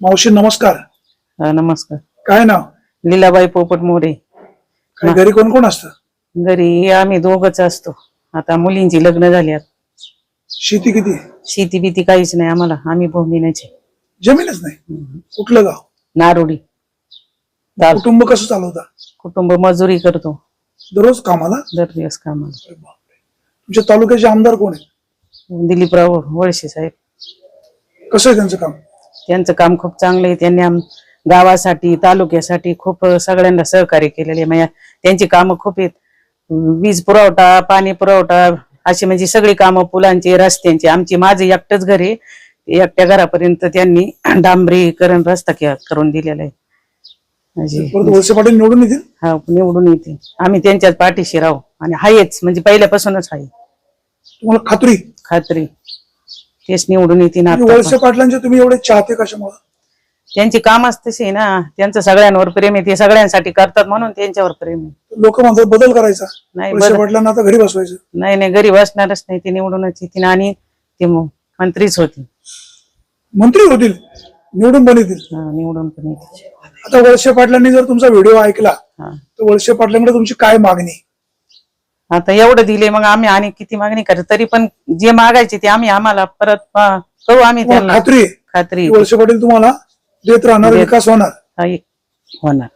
मावशी नमस्कार. हा, नमस्कार. काय नाव? लीलाबाई पोपट मोरे. काय घरी कोण कोण असतं? घरी आम्ही दोघच असतो. आता मुलींची लग्न झाली आहेत. शेती किती? शेती बिती काहीच नाही आम्हाला. आम्ही भूमिनेचे जमीनच नाही? कुठलं गाव? नारोडी. दाल. कुटुंब कसं चालवता? कुटुंब मजुरी करतो. दररोज कामाला? दर दिवस कामाला. अरे बापरे. तुमच्या तालुक्याचे आमदार कोण आहेत? दिलीपराव वळसे साहेब. कसं आहे त्यांचं काम? त्यांचं काम खूप चांगलं आहे. त्यांनी आम गावासाठी तालुक्यासाठी खूप सगळ्यांना सहकार्य केलेले म्हणजे त्यांची कामं खूप आहेत. वीज पुरवठा पाणी पुरवठा अशी म्हणजे सगळी कामं पुलांची रस्त्यांची. आमची माझं एकटंच घर आहे. एकट्या घरापर्यंत त्यांनी डांबरीकरण रस्ता के- करून दिलेला आहे. पाटील निवडून येतील? हा निवडून येते आम्ही त्यांच्याच पाठीशी राहू. आणि हायच. म्हणजे पहिल्यापासूनच आहे तुम्हाला खात्री? खात्री. तेच निवडून येते ना की आता वळसे पाटलांचे तुम्ही एवढे चाहते कशामुळे? त्यांची कामच तशी आहे ना. त्यांचं सगळ्यांवर प्रेम आहे. ते सगळ्यांसाठी करतात म्हणून त्यांच्यावर प्रेम आहे. लोक म्हणतात बदल करायचा. नाही पाटलांना घरी बसवायचं. नाही नाही घरी बसणारच नाही. ते निवडूनच येतील आणि ते मंत्रीच होते मंत्री होतील. निवडून पण येतील. निवडून पण येतील. आता वळसे पाटलांनी जर तुमचा व्हिडिओ ऐकला हा. तर वळसे पाटलांकडे तुमची काय मागणी? आता एवढं दिले मग आम्ही आणि किती मागणी करत तरी पण जे मागायचे ते आम्ही आम्हाला परत करू आम्ही तुम्हाला त्यांना. खात्री. आहे खात्री. की वळसे पाटील तुम्हाला देत राहणार देत- विकास होणार. हा, एक होणार.